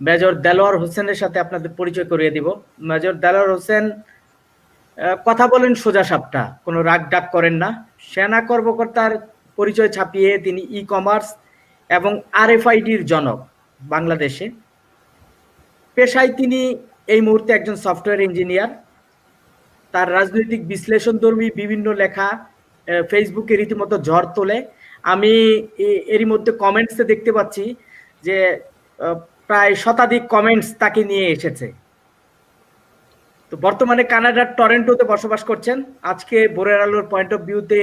Major Delwar হোসেনের সাথে আপনাদের পরিচয় করিয়ে দিব। মেজর দেলোয়ার হোসেন কথা বলেন সোজা সাপটা, কোনো রাগ ডাক করেন না। সেনা কর্মকর্তার পরিচয় ছাপিয়ে তিনি ই কমার্স এবং আরএফআইডির জনক বাংলাদেশে। পেশায় তিনি এই মুহূর্তে একজন সফটওয়্যার ইঞ্জিনিয়ার। তার রাজনৈতিক বিশ্লেষণধর্মী বিভিন্ন লেখা ফেসবুকে রীতিমতো ঝড় তোলে। আমি এরই মধ্যে কমেন্টসে দেখতে পাচ্ছি যে প্রায় শতাধিক কমেন্টস তাকে নিয়ে এসেছে। তো বর্তমানে কানাডার টরেন্টোতে বসবাস করছেন। আজকে বোরের আলোর পয়েন্ট অফ ভিউতে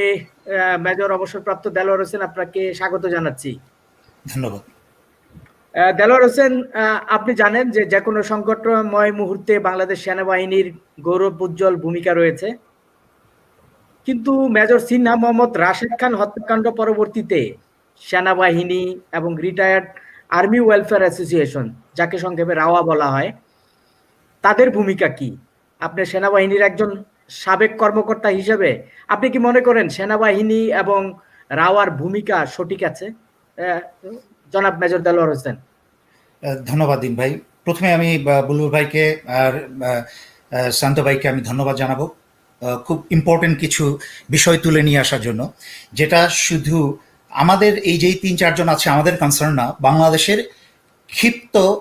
মেজর অবসরপ্রাপ্ত দেলোয়ার হোসেন আপনাকে স্বাগত জানাচ্ছি। ধন্যবাদ। দেলোয়ার হোসেন আপনি জানেন যে যে কোনো সংকটময় মুহূর্তে বাংলাদেশ সেনাবাহিনীর গৌরব উজ্জ্বল ভূমিকা রয়েছে। কিন্তু মেজর সিনহা মোহাম্মদ রাশেদ খান হত্যাকাণ্ড পরবর্তীতে সেনাবাহিনী এবং রিটায়ার্ড আর্মি ওয়েলফেয়ার অ্যাসোসিয়েশন, যাকে সংক্ষেপে রাওয়া বলা হয়, তাদের ভূমিকা কি? আপনি সেনাবাহিনীর একজন সাবেক কর্মকর্তা হিসেবে, আপনি কি মনে করেন সেনাবাহিনী এবং রাওয়ার ভূমিকা সঠিক আছে? জনাব মেজর দেলোয়ার হোসেন। ধন্যবাদ দিন ভাই। প্রথমে আমি বুলবুল ভাইকে আর শান্ত ভাইকে আমি ধন্যবাদ জানাব খুব ইম্পর্টেন্ট কিছু বিষয় তুলে নিয়ে আসার জন্য, যেটা শুধু আমাদের এই যেই তিন, চারজন আছে, আমাদের কনসার্ন না। বাংলাদেশের ক্ষিপ্ত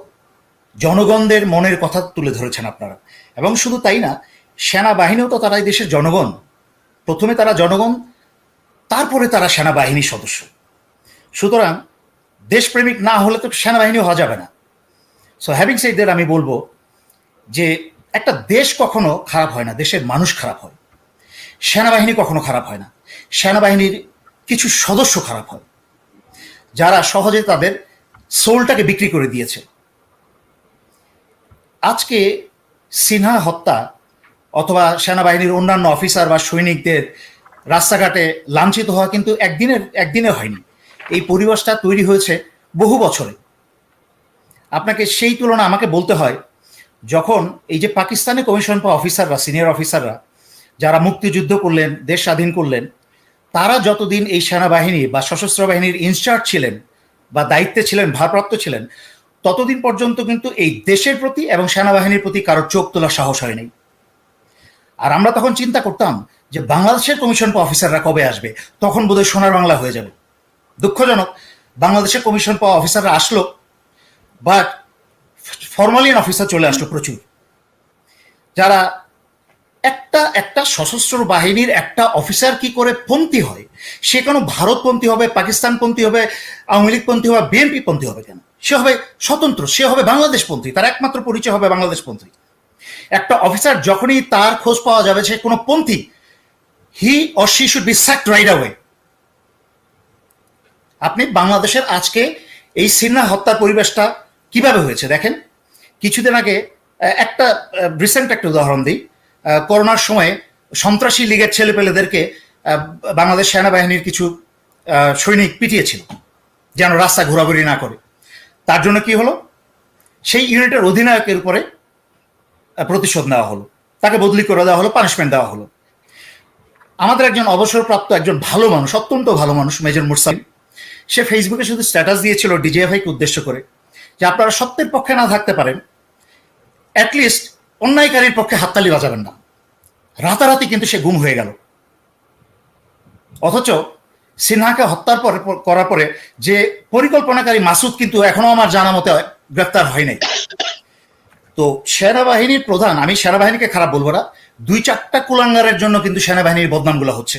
জনগণদের মনের কথা তুলে ধরেছেন আপনারা। এবং শুধু তাই না, সেনাবাহিনীও তো তারা এই দেশের জনগণ। প্রথমে তারা জনগণ, তারপরে তারা সেনাবাহিনীর সদস্য। সুতরাং দেশপ্রেমিক না হলে তো সেনাবাহিনী হওয়া যাবে না। সো হ্যাভিং সেইদের আমি বলব যে একটা দেশ কখনো খারাপ হয় না, দেশের মানুষ খারাপ হয়। সেনাবাহিনী কখনো খারাপ হয় না। সেনাবাহিনীর কিছু সদস্য খারাপ হয়, যারা সহজে তাদের সোলটাকে বিক্রি করে দিয়েছে। আজকে সিনহা হত্যা অথবা সেনাবাহিনীর অন্যান্য অফিসার বা সৈনিকদের রাস্তাঘাটে লাঞ্ছিত হওয়া কিন্তু একদিনের, একদিনে হয়নি। এই পরিবেশটা তৈরি হয়েছে বহু বছরে। আপনাকে সেই তুলনা আমাকে বলতে হয়, যখন এই যে পাকিস্তানি কমিশন পাওয়া অফিসাররা, সিনিয়র অফিসাররা, যারা মুক্তিযুদ্ধ করলেন, দেশ স্বাধীন করলেন তারা যতদিন এই সেনাবাহিনী বা সশস্ত্র বাহিনীর ইনচার্জ ছিলেন বা দায়িত্বে ছিলেন, ভারপ্রাপ্ত ছিলেন, ততদিন পর্যন্ত কিন্তু এই দেশের প্রতি এবং সেনাবাহিনীর প্রতি কারোর চোখ তোলার সাহস হয়নি। আর আমরা তখন চিন্তা করতাম যে বাংলাদেশের কমিশন পাওয়া অফিসাররা কবে আসবে? তখন বোধহয় সোনার বাংলা হয়ে যাবে। দুঃখজনক, বাংলাদেশের কমিশন পাওয়া অফিসাররা আসলো, বাট ফর্মালিন অফিসার চলে আসলো প্রচুর। যারা একটা একটা সশস্ত্র বাহিনীর একটা অফিসার কি করে পন্থী হয়? সে কোনো ভারতপন্থী হবে পাকিস্তানপন্থী হবে, আওয়ামী লীগপন্থী হবে, বিএনপি পন্থী হবে কেন? সে হবে স্বতন্ত্র, সে হবে বাংলাদেশপন্থী তার একমাত্র পরিচয় হবে বাংলাদেশপন্থী একটা অফিসার যখনই তার খোঁজ পাওয়া যাবে, সে কোনো পন্থী he or she should be sacked right away আপনি বাংলাদেশের আজকে এই সিনহা হত্যার পরিবেশটা কীভাবে হয়েছে? দেখেন, কিছুদিন আগে একটা রিসেন্ট একটা উদাহরণ দিই। করোনার সময়ে সন্ত্রাসী লীগের ছেলেপেলেদেরকে বাংলাদেশ সেনাবাহিনীর কিছু সৈনিক পিটিয়েছিল, যেন রাস্তা ঘোরাঘুরি না করে। তার জন্য কি হলো? সেই ইউনিটের অধিনায়কের উপরে প্রতিশোধ নেওয়া হলো। তাকে বদলি করে দেওয়া হলো পানিশমেন্ট দেওয়া হলো। আমাদের একজন অবসরপ্রাপ্ত একজন ভালো মানুষ, অত্যন্ত ভালো মানুষ, মেজর মুরসালিম, সে ফেসবুকে শুধু স্ট্যাটাস দিয়েছিল ডিজিএফআইকে উদ্দেশ্য করে, যে আপনারা সত্যের পক্ষে না থাকতে পারেন অ্যাটলিস্ট অন্যায়কারীর পক্ষে হাততালি বাজাবেন না। রাতারাতি কিন্তু সে গুম হয়ে গেল। অথচ সিনহাকে হত্যার পরে করার পরে যে পরিকল্পনাকারী মাসুদ কিন্তু এখনও আমার জানা মতে গ্রেপ্তার হয় নাই। তো সেনাবাহিনীর প্রধান, আমি সেনাবাহিনীকে খারাপ বলব না, দুই চারটা কুলাঙ্গারের জন্য কিন্তু সেনাবাহিনীর বদনামগুলো হচ্ছে।